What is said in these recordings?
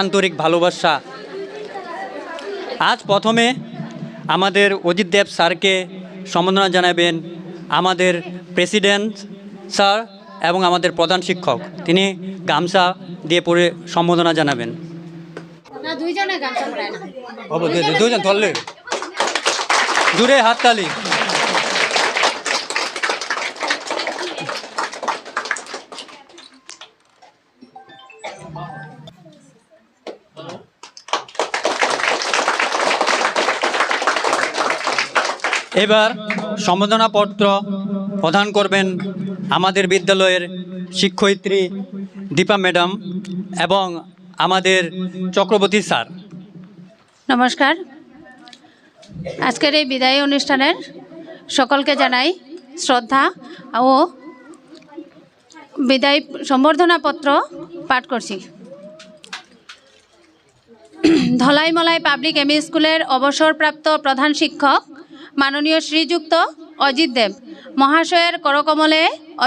আন্তরিক ভালোবাসা। আজ প্রথমে আমাদের অজিত দেব স্যারকে সম্বোধনা জানাবেন আমাদের প্রেসিডেন্ট স্যার এবং আমাদের প্রধান শিক্ষক। তিনি গামছা দিয়ে পড়ে সম্বোধনা জানাবেন। দুজন ধরলে। দূরে হাততালি। এবার সম্বোধনাপত্র প্রদান করবেন আমাদের বিদ্যালয়ের শিক্ষয়িত্রী দীপা ম্যাডাম এবং আমাদের চক্রবর্তী স্যার। নমস্কার। আজকের এই বিদায়ী অনুষ্ঠানের সকলকে জানাই শ্রদ্ধা ও বিদায় সম্বর্ধনাপত্র পাঠ করছি। ধলাইমলাই পাবলিক এমই স্কুলের অবসরপ্রাপ্ত প্রধান শিক্ষক মাননীয় শ্রীযুক্ত অজিত দেব, মহাশয়ের করকমলে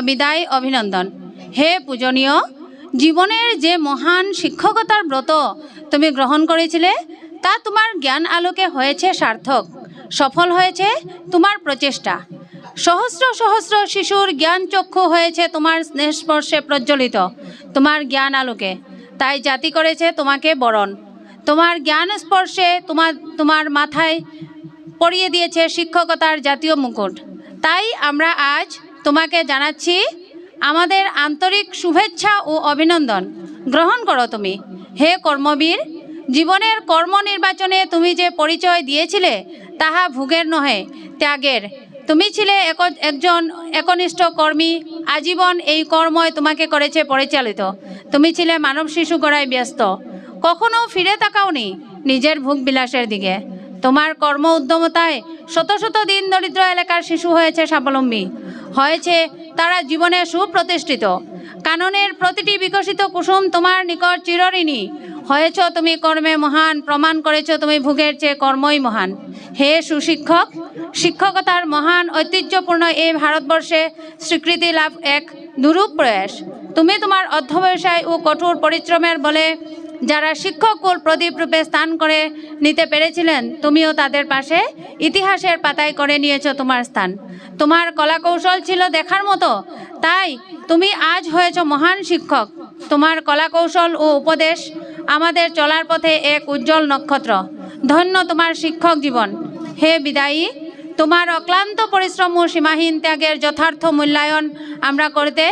বিদায় অভিনন্দন। হে পূজনীয়, জীবনের যে মহান শিক্ষকতার ব্রত তুমি গ্রহণ করেছিলে, তা তোমার জ্ঞান আলোকে হয়েছে সার্থক, সফল হয়েছে তোমার প্রচেষ্টা। সহস্র সহস্র শিশুর জ্ঞান চক্ষু হয়েছে তোমার স্নেহস্পর্শে প্রজ্বলিত, তোমার জ্ঞান আলোকে। তাই জাতি করেছে তোমাকে বরণ। তোমার জ্ঞান স্পর্শে তোমার তোমার মাথায় পরিয়ে দিয়েছে শিক্ষকতার জাতীয় মুকুট। তাই আমরা আজ তোমাকে জানাচ্ছি, আমাদের আন্তরিক শুভেচ্ছা ও অভিনন্দন। গ্রহণ করো তুমি। হে কর্মবীর, জীবনের কর্ম নির্বাচনে তুমি যে পরিচয় দিয়েছিলে, তাহা ভোগের নহে, ত্যাগের। তুমি ছিলে এক, একজন একনিষ্ঠ কর্মী, আজীবন এই কর্মই তোমাকে করেছে পরিচালিত। তুমি ছিলে মানব শিশু গড়ায় ব্যস্ত। কখনো ফিরে তাকাওনি নিজের ভোগ বিলাসের দিকে। তোমার কর্ম উদ্যমতায় শত শত দিন দরিদ্র এলাকার শিশু হয়েছে স্বাবলম্বী। হয়েছে তারা জীবনে সুপ্রতিষ্ঠিত। কাননের প্রতিটি বিকশিত কুসুম তোমার নিকট চিরঋণী। হয়েছ তুমি কর্মে মহান, প্রমাণ করেছ তুমি ভোগের চেয়ে কর্মই মহান। হে সুশিক্ষক, শিক্ষকতার মহান, ঐতিহ্যপূর্ণ এই ভারতবর্ষে স্বীকৃতি লাভ এক দুরূপ প্রয়াস। তুমি তোমার অধ্যবসায় ও কঠোর পরিশ্রমের বলে যারা শিক্ষক কুল প্রদীপ রূপে স্থান করে নিতে পেরেছিলেন, তুমিও তাদের পাশে ইতিহাসের পাতায় করে নিয়েছো তোমার স্থান। তোমার কলাকৌশল ছিল দেখার মতো, তাই তুমি আজ হয়েছ মহান শিক্ষক। তোমার কলাকৌশল ও উপদেশ আমাদের চলার পথে এক উজ্জ্বল নক্ষত্র। ধন্য তোমার শিক্ষক জীবন। হে বিদায়ী, তোমার অক্লান্ত পরিশ্রম ও সীমাহীন ত্যাগের যথার্থ মূল্যায়ন আমরা করতে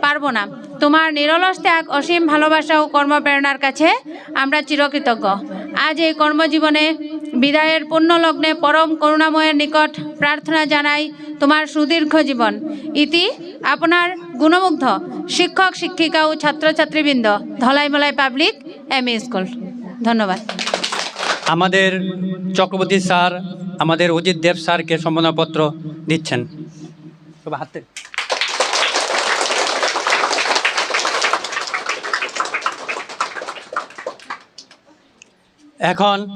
পারব না। তোমার নিরলস ত্যাগ অসীম ভালোবাসা ও কর্মপ্রেরণার কাছে আমরা চিরকৃতজ্ঞ। আজ এই কর্মজীবনে বিদায়ের পূর্ণ লগ্নে পরম করুণাময়ের নিকট প্রার্থনা জানাই তোমার সুদীর্ঘ জীবন। ইতি আপনার গুণমুগ্ধ শিক্ষক, শিক্ষিকা ও ছাত্রছাত্রীবৃন্দ, Dhalaimalai public M E school. ধন্যবাদ। আমাদের চক্রবর্তী স্যার, আমাদের অজিত দেব স্যারকে সম্মানপত্র দিচ্ছেন। হাতে এখন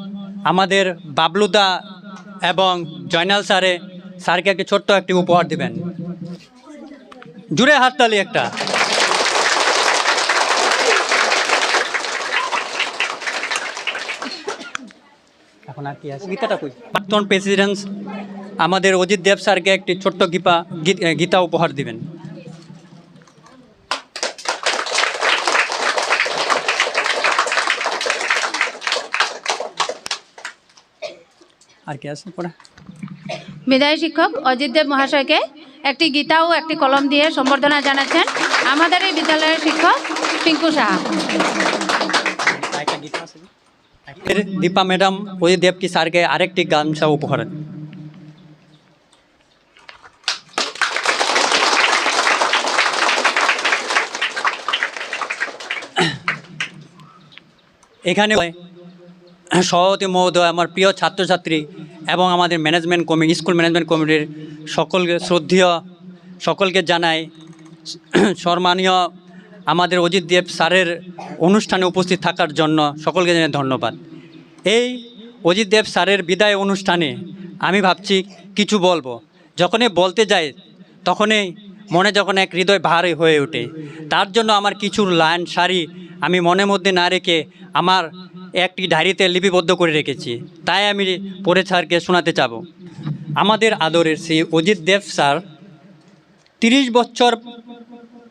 আমাদের বাবলুদা এবং জয়নাল স্যারে স্যারকে একটি ছোট্ট একটি উপহার দিবেন। জুড়ে হাততালি একটা। এখন আর কি আছে? গীতাটা কই? প্রাক্তন প্রেসিডেন্ট আমাদের অজিত দেব স্যারকে একটি ছোট্ট গীপা গীত- গীতা উপহার দিবেন। আর কি আছে পড়া? বিদায়ী শিক্ষক অজিত দেব মহাশয়কে একটি গীতা ও একটি কলম দিয়ে সম্বর্ধনা জানাচ্ছেন আমাদের এই বিদ্যালয়ের শিক্ষক পিঙ্কু সাহা। দীপা ম্যাডাম অজিত দেব কি স্যারকে আরেকটি গামছা উপহার? এখানে সভাপতি মহোদয়, আমার প্রিয় ছাত্রছাত্রী এবং আমাদের ম্যানেজমেন্ট কমিটি স্কুল ম্যানেজমেন্ট কমিটির সকলকে শ্রদ্ধেয়, সকলকে জানাই সম্মানীয় আমাদের অজিত দেব স্যারের অনুষ্ঠানে উপস্থিত থাকার জন্য সকলকে জানাই ধন্যবাদ। এই অজিত দেব স্যারের বিদায় অনুষ্ঠানে আমি ভাবছি কিছু বলব। যখনই বলতে যাই, তখনই মনে যখন এক হৃদয় ভারী হয়ে ওঠে। তার জন্য আমার কিছু লাইন সারি আমি মনের মধ্যে না রেখে আমার একটি ডায়েরিতে লিপিবদ্ধ করে রেখেছি। তাই আমি পরে স্যারকে শোনাতে চাব। আমাদের আদরের শ্রী অজিত দেব স্যার তিরিশ বছর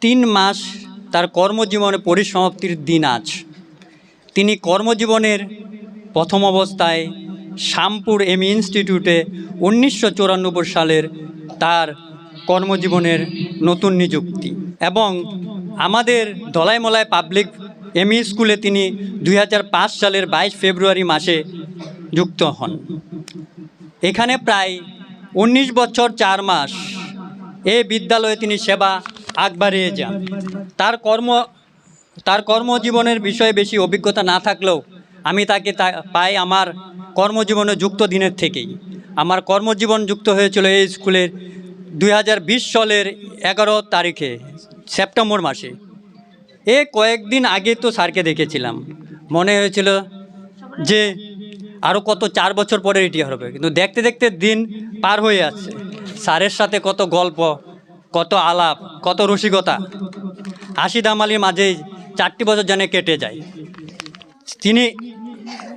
তিন মাস তার কর্মজীবনে পরিসমাপ্তির দিন আজ। তিনি কর্মজীবনের প্রথম অবস্থায় শ্যামপুর এম ইনস্টিটিউটে উনিশশো চুরানব্বই সালের তার কর্মজীবনের নতুন নিযুক্তি। এবং আমাদের দলাইমলায় পাবলিক এমই স্কুলে তিনি দুই হাজার পাঁচ সালের বাইশ ফেব্রুয়ারি মাসে যুক্ত হন। এখানে প্রায় উনিশ বছর চার মাস এই বিদ্যালয়ে তিনি সেবা আগ বাড়িয়ে যান। তার কর্ম, তার কর্মজীবনের বিষয়ে বেশি অভিজ্ঞতা না থাকলেও আমি তাকে তা, পাই আমার কর্মজীবনে যুক্ত দিনের থেকেই। আমার কর্মজীবন যুক্ত হয়েছিল এই স্কুলের দুই হাজার বিশ সালের এগারো তারিখে, সেপ্টেম্বর মাসে। এ কয়েকদিন আগে তো স্যারকে দেখেছিলাম। মনে হয়েছিল যে আরও কত চার বছর পরে রিটায়ার হবে। কিন্তু দেখতে দেখতে দিন পার হয়ে যাচ্ছে। স্যারের সাথে কত গল্প, কত আলাপ, কত রসিকতা। হাসি দামালির মাঝেই চারটি বছর যেন কেটে যায়। তিনি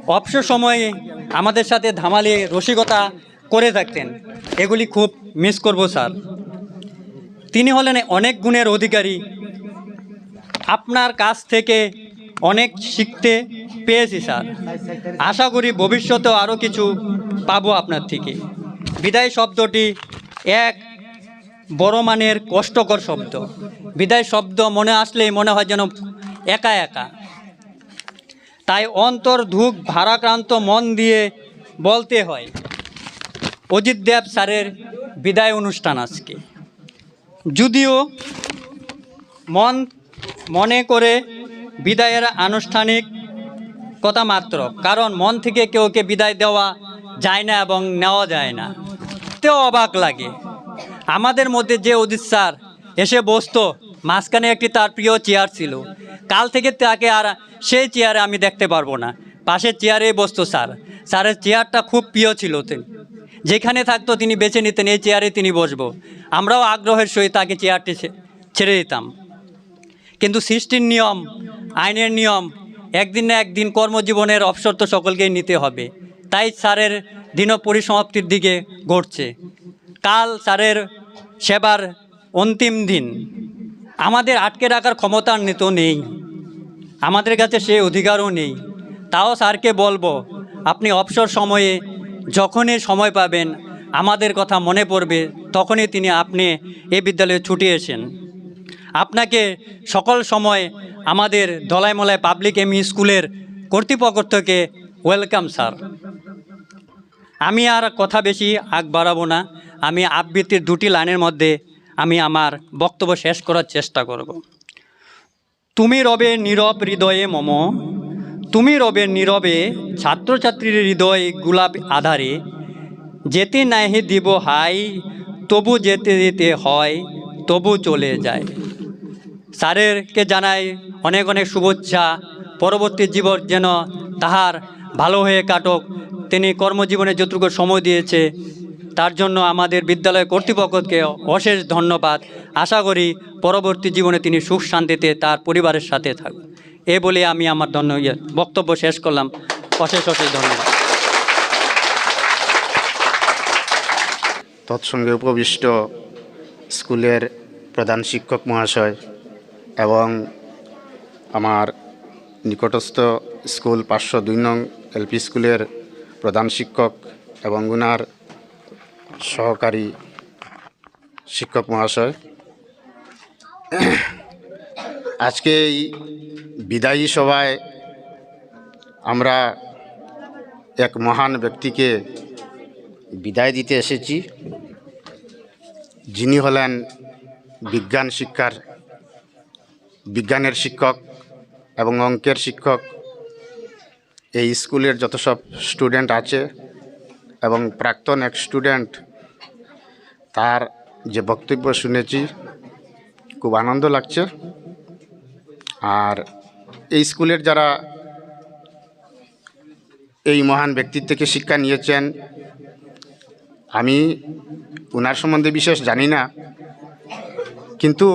অবসর সময়ে আমাদের সাথে ধামালি, রসিকতা করে থাকতেন। এগুলি খুব মিস করব, স্যার। তিনি হলেন অনেক গুণের অধিকারী। আপনার কাছ থেকে অনেক শিখতে পেয়েছি, স্যার। আশা করি ভবিষ্যতেও আরও কিছু পাবো আপনার থেকে। বিদায় শব্দটি এক বড় মানের কষ্টকর শব্দ। বিদায় শব্দ মনে আসলেই মনে হয় যেন একা একা। তাই অন্তর ধূপ ভারাক্রান্ত মন দিয়ে বলতে হয়, অজিত দেব স্যারের বিদায় অনুষ্ঠান আজকে। যদিও মন মনে করে বিদায়ের আনুষ্ঠানিক কথা মাত্র। কারণ মন থেকে কেউকে বিদায় দেওয়া যায় না এবং নেওয়া যায় না। তেও অবাক লাগে। আমাদের মধ্যে যে অজিত স্যার এসে বসতো, মাঝখানে একটি তার প্রিয় চেয়ার ছিল। কাল থেকে তাকে আর সেই চেয়ারে আমি দেখতে পারব না। পাশের চেয়ারেই বসতো স্যার। স্যারের চেয়ারটা খুব প্রিয় ছিল তিনি যেখানে থাকতো তিনি বেছে নিতেন, এই চেয়ারে তিনি বসবো। আমরাও আগ্রহের সহিত তাকে চেয়ারটি ছেড়ে দিতাম। কিন্তু সৃষ্টির নিয়ম, আইনের নিয়ম, একদিন না একদিন কর্মজীবনের অবসর তো সকলকেই নিতে হবে। তাই স্যারের দিন পরিসমাপ্তির দিকে ঘটছে। কাল স্যারের সেবার অন্তিম দিন। আমাদের আটকে রাখার ক্ষমতা নিত নেই। আমাদের কাছে সে অধিকারও নেই। তাও স্যারকে বলব, আপনি অবসর সময়ে যখনই সময় পাবেন, আমাদের কথা মনে পড়বে, তখনই তিনি আপনি এ বিদ্যালয়ে ছুটিয়েছেন আপনাকে সকল সময় আমাদের দলাইমলায় পাবলিক এমই স্কুলের কর্তৃপক্ষ থেকে ওয়েলকাম, স্যার। আমি আর কথা বেশি আগ বাড়াবো না। আমি আবৃত্তির দুটি লাইনের মধ্যে আমি আমার বক্তব্য শেষ করার চেষ্টা করব। তুমি রবে নীরব হৃদয়ে মম, তুমি রবে নীরবে ছাত্রছাত্রীর হৃদয় গোলাপ আধারে। যেতে নাহি দিব হাই, তবু যেতে যেতে হয়, তবু চলে যায়। স্যারেরকে জানাই অনেক অনেক শুভেচ্ছা। পরবর্তী জীবন যেন তাহার ভালো হয়ে কাটক। তিনি কর্মজীবনে যতটুকু সময় দিয়েছে, তার জন্য আমাদের বিদ্যালয় কর্তৃপক্ষকে অশেষ ধন্যবাদ। আশা করি পরবর্তী জীবনে তিনি সুখ শান্তিতে তার পরিবারের সাথে থাকবেন এ বলে আমি আমার ধন্য ইয়ে বক্তব্য শেষ করলাম। অশেষ অশেষ ধন্যবাদ। তৎসঙ্গে উপবিষ্ট স্কুলের প্রধান শিক্ষক মহাশয় এবং আমার নিকটস্থ স্কুল পাঁচশো দুই নং এলপি স্কুলের প্রধান শিক্ষক এবং উনার সহকারী শিক্ষক মহাশয়। আজকে এই বিদায়ী সভায় আমরা এক মহান ব্যক্তিকে বিদায় দিতে এসেছি। যিনি হলেন বিজ্ঞান শিক্ষার বিজ্ঞানের শিক্ষক এবং অঙ্কের শিক্ষক। এই স্কুলের যত সব স্টুডেন্ট আছে এবং প্রাক্তন এক স্টুডেন্ট, তার যে বক্তব্য শুনেছি, খুব আনন্দ লাগছে। আর এই স্কুলের যারা এই মহান ব্যক্তির থেকে শিক্ষা নিয়েছেন, আমি ওনার সম্বন্ধে বিশেষ জানি না। কিন্তু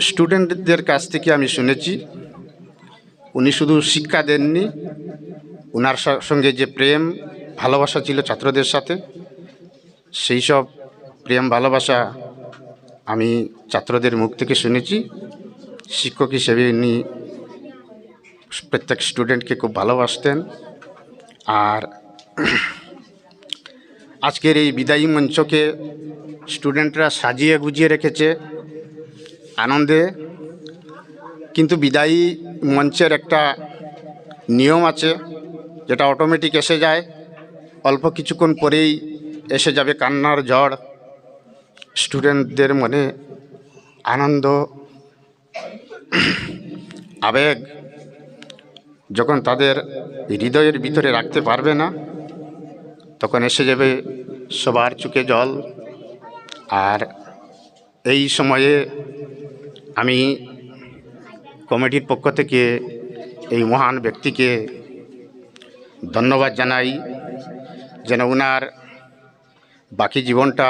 স্টুডেন্টদের কাছ থেকে আমি শুনেছি, উনি শুধু শিক্ষা দেননি ওনার সঙ্গে যে প্রেম, ভালোবাসা ছিল ছাত্রদের সাথে, সেই সব প্রেম, ভালোবাসা আমি ছাত্রদের মুখ থেকে শুনেছি। শিক্ষক হিসেবে উনি প্রত্যেক স্টুডেন্টকে খুব ভালোবাসতেন। আর আজকের এই বিদায়ী মঞ্চকে স্টুডেন্টরা সাজিয়ে গুজিয়ে রেখেছে। আনন্দে, কিন্তু বিদায়ী মঞ্চের একটা নিয়ম আছে, যেটা অটোমেটিক এসে যায়। অল্প কিছুক্ষণ পরেই এসে যাবে কান্নার ঝড়। স্টুডেন্টদের মনে আনন্দ, আবেগ, যখন তাদের হৃদয়ের ভিতরে রাখতে পারবে না, তখন এসে যাবে সবার চোখে জল। আর এই সময়ে আমি কমিটির পক্ষ থেকে এই মহান ব্যক্তিকে ধন্যবাদ জানাই যেন ওনার বাকি জীবনটা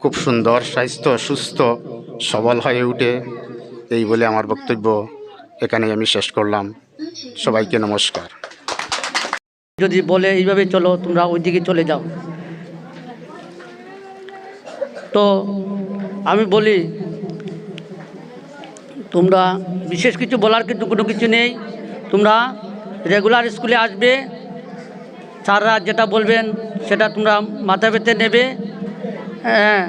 খুব সুন্দর, স্বাস্থ্য, সুস্থ, সবল হয়ে উঠে। এই বলে আমার বক্তব্য এখানে আমি শেষ করলাম। সবাইকে নমস্কার। যদি বলে এইভাবে চলো, তোমরা ওইদিকে চলে যাও। তো আমি বলি তোমরা বিশেষ কিছু বলার কিন্তু কোনো কিছু নেই। তোমরা রেগুলার স্কুলে আসবে, স্যাররা যেটা বলবেন সেটা তোমরা মাথা পেতে নেবে। হ্যাঁ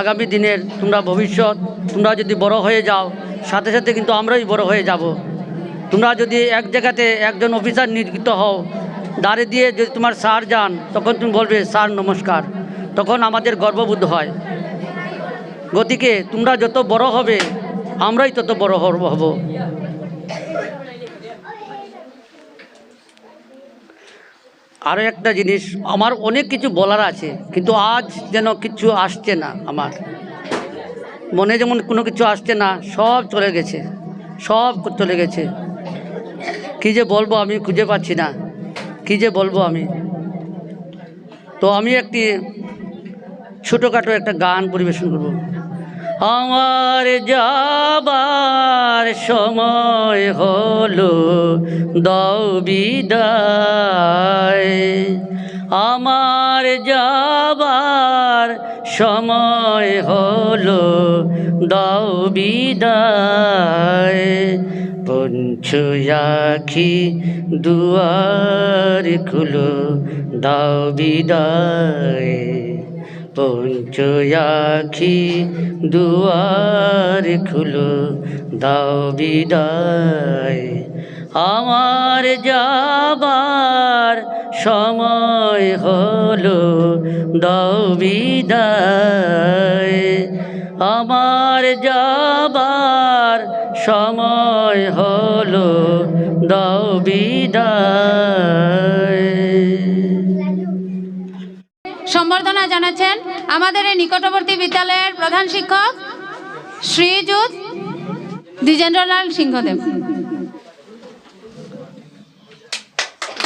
আগামী দিনের তোমরা ভবিষ্যৎ, তোমরা যদি বড় হয়ে যাও, সাথে সাথে কিন্তু আমরাই বড় হয়ে যাব। তোমরা যদি এক জায়গাতে একজন অফিসার নিযুক্ত হও, দাঁড়িয়ে দিয়ে যদি তোমার স্যার যান, তখন তুমি বলবে, স্যার, নমস্কার। তখন আমাদের গর্ববোধ হয়। গতিকে তোমরা যত বড় হবে আমরাই তত বড় হব হব। আরও একটা জিনিস, আমার অনেক কিছু বলার আছে, কিন্তু আজ যেন কিছু আসছে না আমার। মনে যেমন কোনো কিছু আসছে না, সব চলে গেছে, সব চলে গেছে। কী যে বলব আমি খুঁজে পাচ্ছি না, কী যে বলব আমি। তো আমি একটি ছোটোখাটো একটা গান পরিবেশন করব। আমার যাবার সময় হলো, দাও বিদায়। আমার যাবার সময় হলো, দাও বিদায়। পঞ্চয়াখি দুয়ার খুলো, দাও বিদায়। পঞ্চয়াখি দুয়ার খুলো, দাও বিদায়। আমার যাবার সময় হলো, দাও বিদায়। আমার যাবার সময় হলো, দাও বিদায়। জানাচ্ছেন আমাদের এই নিকটবর্তী বিদ্যালয়ের প্রধান শিক্ষক শ্রীযুত দ্বিজেন্দ্রলাল সিংহদেব।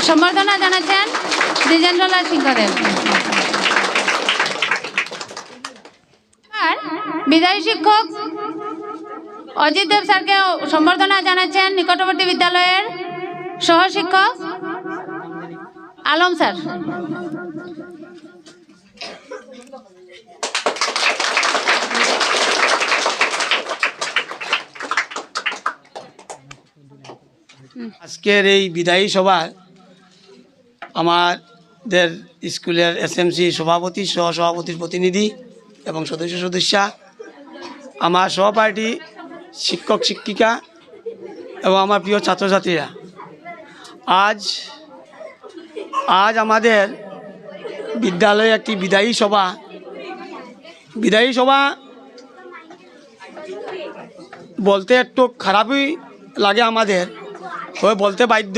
সম্বর্ধনা জানাচ্ছেন দ্বিজেন্দ্রলাল সিংহদেব। আর বিদায়ী শিক্ষক অজিত দেব স্যারকে সম্বর্ধনা জানাচ্ছেন নিকটবর্তী বিদ্যালয়ের সহশিক্ষক আলম স্যার। আজকের এই বিদায়ী সভায় আমাদের স্কুলের এসএমসি সভাপতি সহ সভাপতির প্রতিনিধি এবং সদস্য, সদস্যা, আমার সহপাঠী, শিক্ষক, শিক্ষিকা এবং আমার প্রিয় ছাত্রছাত্রীরা। আজ আজ আমাদের বিদ্যালয়ে একটি বিদায়ী সভা। বিদায়ী সভা বলতে একটু খারাপই লাগে আমাদের। তবে বলতে বাধ্য।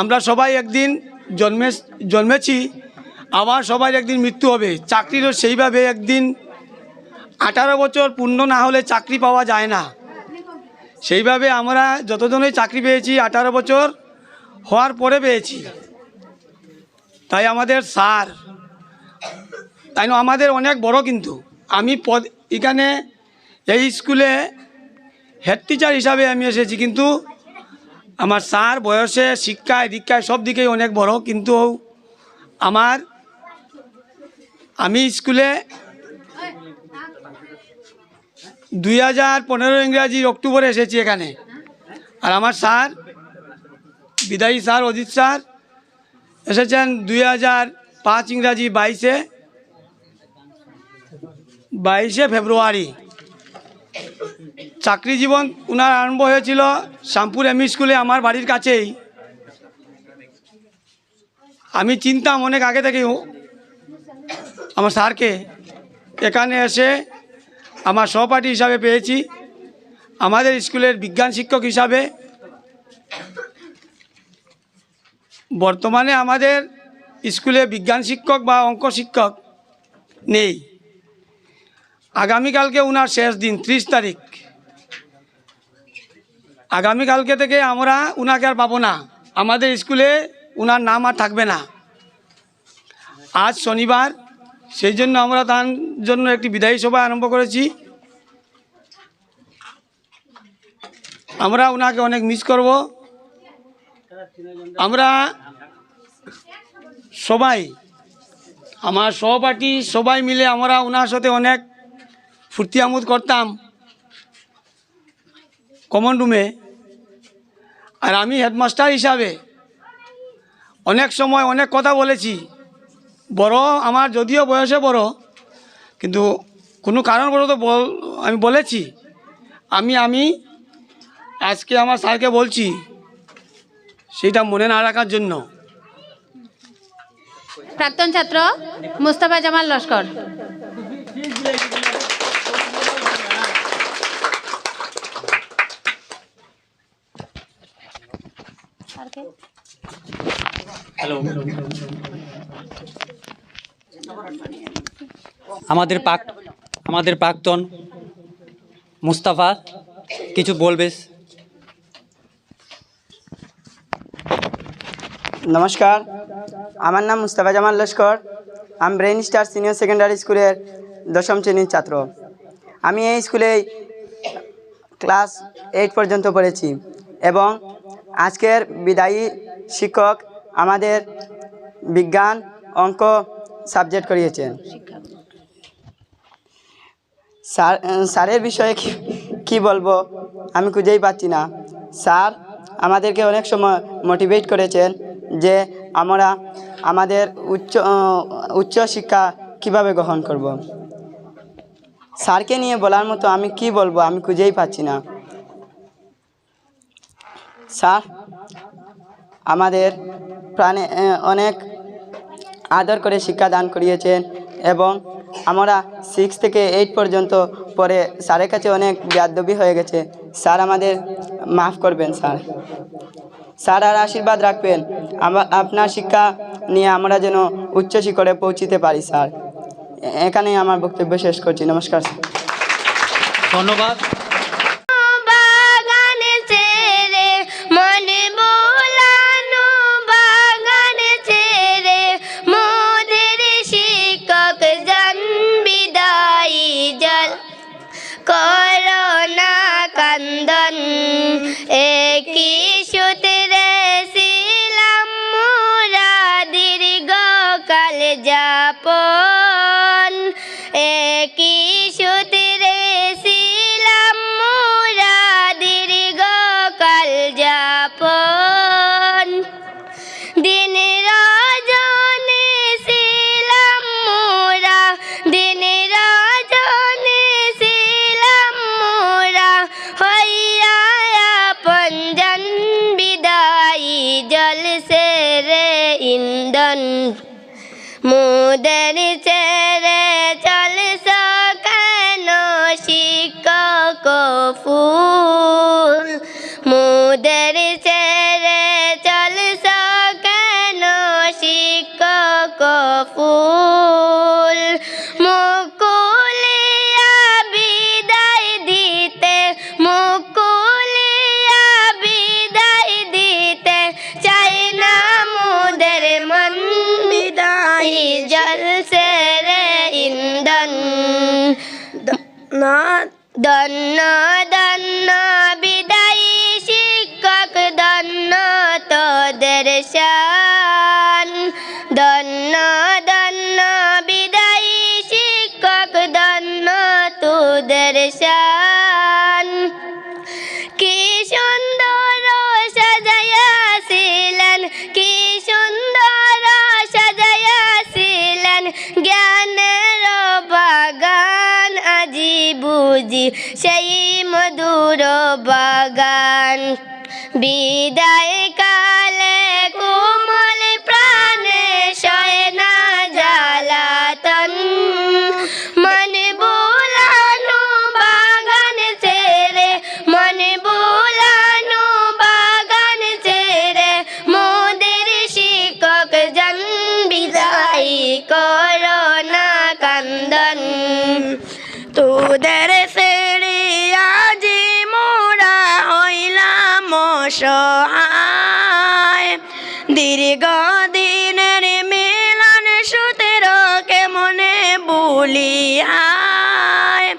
আমরা সবাই একদিন জন্মে, জন্মেছি, আবার সবাই একদিন মৃত্যু হবে। চাকরিরও সেইভাবে একদিন আঠারো বছর পূর্ণ না হলে চাকরি পাওয়া যায় না। সেইভাবে আমরা যতজনই চাকরি পেয়েছি আঠারো বছর হওয়ার পরে পেয়েছি। তাই আমাদের স্যার, তাই আমাদের অনেক বড় কিন্তু। আমি পদ, এখানে এই স্কুলে হেড টিচার হিসাবে আমি এসেছি, কিন্তু আমার স্যার বয়সে, শিক্ষায়, দীক্ষায় সব দিকেই অনেক বড়, কিন্তু আমার, আমি স্কুলে দুই হাজার পনেরো ইংরাজির অক্টোবরে এসেছি এখানে। আর আমার স্যার, বিদায়ী স্যার অজিত স্যার, এসেছেন দুই হাজার পাঁচ ইংরাজি বাইশে বাইশে ফেব্রুয়ারি। চাকরি জীবন ওনার আরম্ভ হয়েছিল শ্যামপুর এমই স্কুলে আমার বাড়ির কাছেই। আমি চিনতাম অনেক আগে থেকেই আমার স্যারকে। এখানে এসে আমার সহপাঠী হিসাবে পেয়েছি। আমাদের স্কুলের বিজ্ঞান শিক্ষক হিসাবে। বর্তমানে আমাদের স্কুলে বিজ্ঞান শিক্ষক বা অঙ্ক শিক্ষক নেই। আগামীকালকে ওনার শেষ দিন, ত্রিশ তারিখ। আগামীকালকে থেকে আমরা ওনাকে আর পাবো না। আমাদের স্কুলে ওনার নাম আর থাকবে না। আজ শনিবার, সেই জন্য আমরা তার জন্য একটি বিদায়ী সভা আরম্ভ করেছি। আমরা ওনাকে অনেক মিস করব। আমরা সবাই, আমার সহপাঠী সবাই মিলে আমরা ওনার সাথে অনেক ফুর্তি আমোদ করতাম। কমন রুমে আর আমি হেডমাস্টার হিসাবে অনেক সময় অনেক কথা বলেছি। বড়, আমার যদিও বয়সে বড়, কিন্তু কোনো কারণবশত বল, আমি বলেছি। আমি আমি আজকে আমার স্যারকে বলছি, সেটা মনে না রাখার জন্য। প্রাক্তন ছাত্র মুস্তাফা জামাল লস্কর। আমাদের পাক, আমাদের প্রাক্তন মুস্তাফা, কিছু বলবে? নমস্কার, আমার নাম মুস্তাফা জামাল লস্কর। আমি ব্রেন স্টার সিনিয়র সেকেন্ডারি স্কুলের দশম শ্রেণির ছাত্র। আমি এই স্কুলে ক্লাস এইট পর্যন্ত পড়েছি এবং আজকের বিদায়ী শিক্ষক আমাদের বিজ্ঞান অঙ্ক সাবজেক্ট করিয়েছেন। স্যার, স্যারের বিষয়ে কি বলব? আমি খুঁজেই পাচ্ছি না। স্যার আমাদেরকে অনেক সময় মোটিভেট করেছেন যে আমরা আমাদের উচ্চ উচ্চ শিক্ষা কীভাবে গ্রহণ করব। স্যারকে নিয়ে বলার মতো আমি কি বলব আমি খুঁজেই পাচ্ছি না। স্যার, আমাদের প্রাণে অনেক আদর করে শিক্ষাদান করিয়েছেন এবং আমরা সিক্স থেকে এইট পর্যন্ত পরে স্যারের কাছে অনেক ব্যাদবি হয়ে গেছে। স্যার আমাদের মাফ করবেন, স্যার। স্যার আর আশীর্বাদ রাখবেন। আপনার শিক্ষা নিয়ে আমরা যেন উচ্চ শিখরে পৌঁছিতে পারি, স্যার। এখানেই আমার বক্তব্য শেষ করছি। নমস্কার ধন্যবাদ। modelo জ্ঞানের বাগান আজি বুঝি সেই মধুর বাগান। বিদায় কালে বলিয়ায়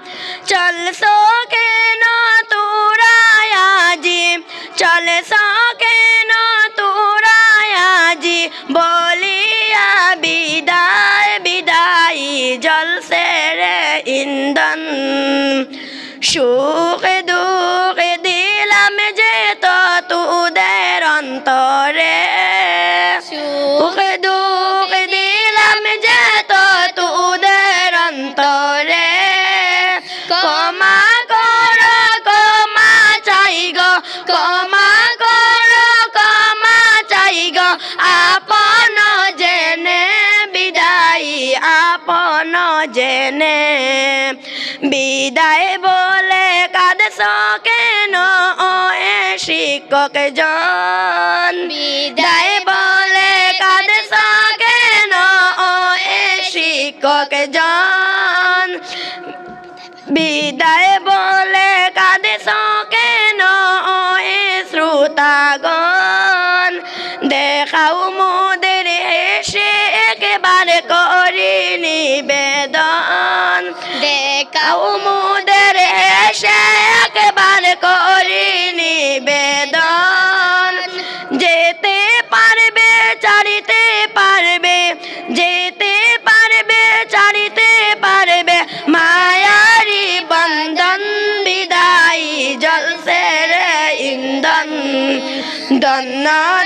চলছ কেন তোরা আজি চলছ কেন তোরা আজি, বলিয়া বিদায় বিদায় জলসে রে ইন্দন সুখ আপন জেনে। বিদায় বলে কাঁদছ কেন ও শিক্ষক জন? বিদায়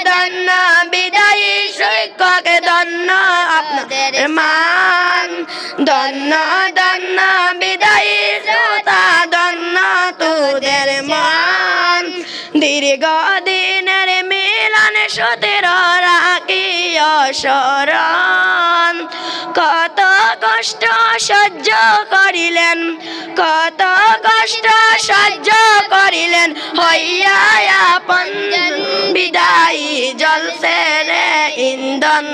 দন্ন বিদায় শিক্ষক দন্ন আপনাদের মান। দন্ন দন্ন বিদায় শ্রোতা দন্ন তোদের মান। দীর্ঘ দিনের মিলন সতের রাখি শরণ কত কষ্ট সহ্য করিলেন, কত কষ্ট সহ্য করিলেন। হইয়া আপন বিদায় জলসে রে ইন্ধন।